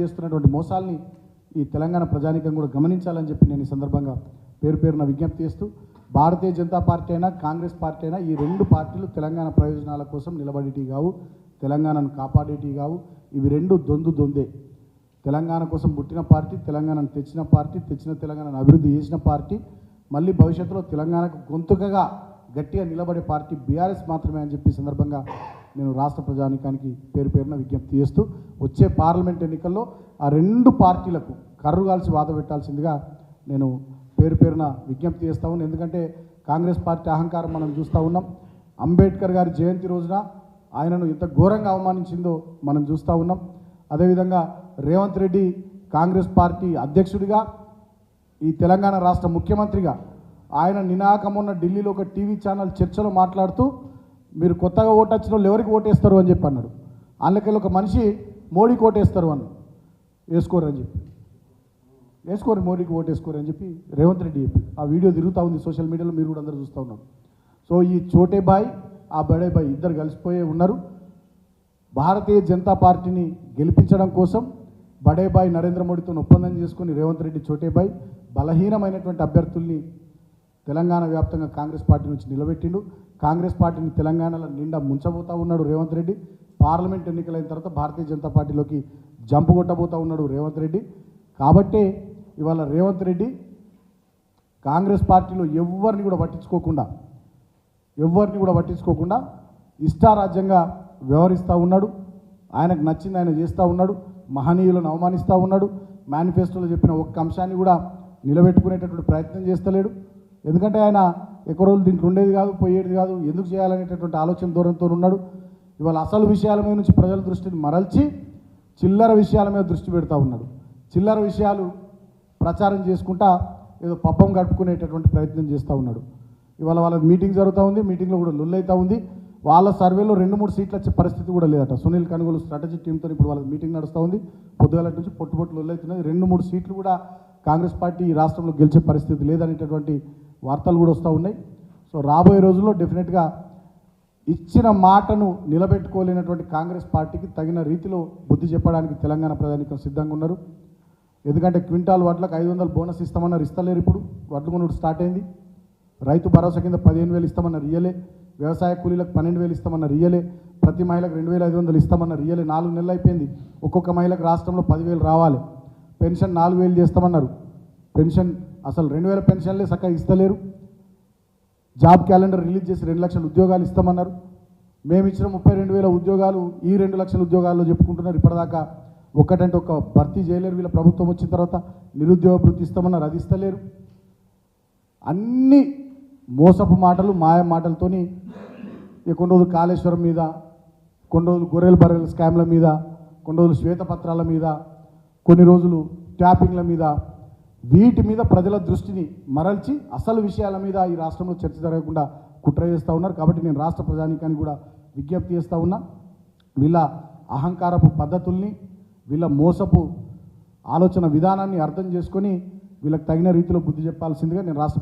చేస్తున్నటువంటి మోసాలని ఈ తెలంగాణ ప్రజానికం కూడా గమనించాలని చెప్పి నేను ఈ సందర్భంగా పేరు పేరున విజ్ఞప్తి చేస్తూ భారతీయ జనతా పార్టీ అయినా కాంగ్రెస్ పార్టీ అయినా ఈ రెండు పార్టీలు తెలంగాణ ప్రయోజనాల కోసం నిలబడేటివి కావు తెలంగాణను కాపాడేటివి కావు. ఇవి రెండు దొందు దొందే. తెలంగాణ కోసం పుట్టిన పార్టీ తెలంగాణను తెచ్చిన పార్టీ తెచ్చిన తెలంగాణను అభివృద్ధి చేసిన పార్టీ మళ్ళీ భవిష్యత్తులో తెలంగాణకు గొంతుకగా గట్టిగా నిలబడే పార్టీ బీఆర్ఎస్ మాత్రమే అని చెప్పి సందర్భంగా నేను రాష్ట్ర ప్రజానికానికి పేరు పేరున విజ్ఞప్తి చేస్తూ వచ్చే పార్లమెంట్ ఎన్నికల్లో ఆ రెండు పార్టీలకు కర్రు కాల్చి వాద పెట్టాల్సిందిగా నేను పేరు పేరున విజ్ఞప్తి చేస్తా ఉన్నాను ఎందుకంటే కాంగ్రెస్ పార్టీ అహంకారం మనం చూస్తూ ఉన్నాం. అంబేద్కర్ గారి జయంతి రోజున ఆయనను ఎంత ఘోరంగా అవమానించిందో మనం చూస్తూ ఉన్నాం. అదేవిధంగా రేవంత్ రెడ్డి కాంగ్రెస్ పార్టీ అధ్యక్షుడిగా ఈ తెలంగాణ రాష్ట్ర ముఖ్యమంత్రిగా ఆయన నినాకం ఉన్న ఢిల్లీలో ఒక టీవీ ఛానల్ చర్చలో మాట్లాడుతూ మీరు కొత్తగా ఓటు వచ్చిన వాళ్ళు ఎవరికి ఓటేస్తారు అని చెప్పి అన్నాడు. అందుకెళ్ళి ఒక మనిషి మోడీకి ఓటేస్తారు అన్న వేసుకోరు అని చెప్పి. వేసుకోరు మోడీకి ఓటేసుకోరు అని చెప్పి రేవంత్ రెడ్డి చెప్పి. ఆ వీడియో తిరుగుతూ ఉంది సోషల్ మీడియాలో మీరు కూడా అందరూ చూస్తూ ఉన్నారు. సో ఈ చోటే బాయ్ ఆ బడే బాయ్ ఇద్దరు కలిసిపోయే ఉన్నారు. భారతీయ జనతా పార్టీని గెలిపించడం కోసం బడేబాయ్ నరేంద్ర మోడీతో ఒప్పందం చేసుకుని రేవంత్ రెడ్డి చోటేబాయ్ బలహీనమైనటువంటి అభ్యర్థుల్ని తెలంగాణ వ్యాప్తంగా కాంగ్రెస్ పార్టీ నుంచి నిలబెట్టిండు. కాంగ్రెస్ పార్టీని తెలంగాణలో నిండా ముంచబోతా ఉన్నాడు రేవంత్ రెడ్డి. పార్లమెంట్ ఎన్నికలైన తర్వాత భారతీయ జనతా పార్టీలోకి జంపు కొట్టబోతా ఉన్నాడు రేవంత్ రెడ్డి. కాబట్టే ఇవాళ రేవంత్ రెడ్డి కాంగ్రెస్ పార్టీలో ఎవరిని కూడా పట్టించుకోకుండా ఎవరిని కూడా పట్టించుకోకుండా ఇష్టారాజ్యంగా వ్యవహరిస్తూ ఉన్నాడు. ఆయనకు నచ్చింది ఆయన చేస్తూ ఉన్నాడు. మహనీయులను అవమానిస్తూ ఉన్నాడు. మేనిఫెస్టోలో చెప్పిన ఒక్క అంశాన్ని కూడా నిలబెట్టుకునేటటువంటి ప్రయత్నం చేస్తలేడు. ఎందుకంటే ఆయన ఎక్కువ రోజులు దీంట్లో ఉండేది కాదు పోయేది కాదు ఎందుకు చేయాలనేటటువంటి ఆలోచన దూరంతో ఉన్నాడు. ఇవాళ అసలు విషయాల మీద నుంచి ప్రజల దృష్టిని మరల్చి చిల్లర విషయాల మీద దృష్టి పెడతా ఉన్నాడు. చిల్లర విషయాలు ప్రచారం చేసుకుంటా ఏదో పబ్బం గడుపుకునేటటువంటి ప్రయత్నం చేస్తూ ఉన్నాడు. ఇవాళ వాళ్ళ మీటింగ్ జరుగుతూ ఉంది మీటింగ్లో కూడా లుల్లైతూ ఉంది. వాళ్ళ సర్వేలో రెండు మూడు సీట్లు వచ్చే పరిస్థితి కూడా లేదట. సునీల్ కనుగోలు స్ట్రాటజీ టీంతో ఇప్పుడు వాళ్ళ మీటింగ్ నడుస్తూ ఉంది. పొద్దుగాల నుంచి పొట్టు పొట్టు లొల్లైతున్నాయి రెండు మూడు సీట్లు కూడా కాంగ్రెస్ పార్టీ ఈ రాష్ట్రంలో గెలిచే పరిస్థితి లేదనేటటువంటి వార్తలు కూడా వస్తూ ఉన్నాయి. సో రాబోయే రోజుల్లో డెఫినెట్గా ఇచ్చిన మాటను నిలబెట్టుకోలేనటువంటి కాంగ్రెస్ పార్టీకి తగిన రీతిలో బుద్ధి చెప్పడానికి తెలంగాణ ప్రజానికం సిద్ధంగా ఉన్నారు. ఎందుకంటే క్వింటాల్ వడ్లకు ఐదు వందలు బోనస్ ఇస్తామన్నారు ఇస్తలేరు ఇప్పుడు. వడ్లు కొనుడు స్టార్ట్ అయింది. రైతు భరోసా కింద పదిహేను వేలు ఇస్తామన్న రియలే వ్యవసాయ కూలీలకు పన్నెండు వేలు ఇస్తామన్న రియలే ప్రతి మహిళకు రెండు వేల ఐదు వందలు ఇస్తామన్నారు రియలే నాలుగు నెలలు అయిపోయింది. ఒక్కొక్క మహిళకు రాష్ట్రంలో పదివేలు రావాలి. పెన్షన్ నాలుగు వేలు చేస్తామన్నారు. పెన్షన్ అసలు రెండు వేల పెన్షన్లే చక్కగా ఇస్తలేరు. జాబ్ క్యాలెండర్ రిలీజ్ చేసి రెండు లక్షల ఉద్యోగాలు ఇస్తామన్నారు. మేము ఇచ్చిన ముప్పై రెండు వేల ఉద్యోగాలు ఈ రెండు లక్షల ఉద్యోగాల్లో చెప్పుకుంటున్నారు. ఇప్పటిదాకా ఒక్కటంటే ఒక భర్తీ చేయలేరు. వీళ్ళ ప్రభుత్వం వచ్చిన తర్వాత నిరుద్యోగ వృత్తి ఇస్తామన్నారు. అది ఇస్తలేరు. అన్ని మోసపు మాటలు మాయ మాటలతోని కొన్ని రోజులు కాళేశ్వరం మీద కొన్ని రోజులు గొర్రెల బర్రెల స్కామ్ల మీద కొన్ని రోజులు శ్వేతపత్రాల మీద కొన్ని రోజులు ట్యాపింగ్ల మీద వీటి మీద ప్రజల దృష్టిని మరల్చి అసలు విషయాల మీద ఈ రాష్ట్రంలో చర్చ జరగకుండా కుట్ర చేస్తూ ఉన్నారు. కాబట్టి నేను రాష్ట్ర ప్రజానికానికి కూడా విజ్ఞప్తి చేస్తూ ఉన్నా. వీళ్ళ అహంకారపు పద్ధతుల్ని వీళ్ళ మోసపు ఆలోచన విధానాన్ని అర్థం చేసుకొని వీళ్ళకి తగిన రీతిలో బుద్ధి చెప్పాల్సిందిగా నేను రాష్ట్ర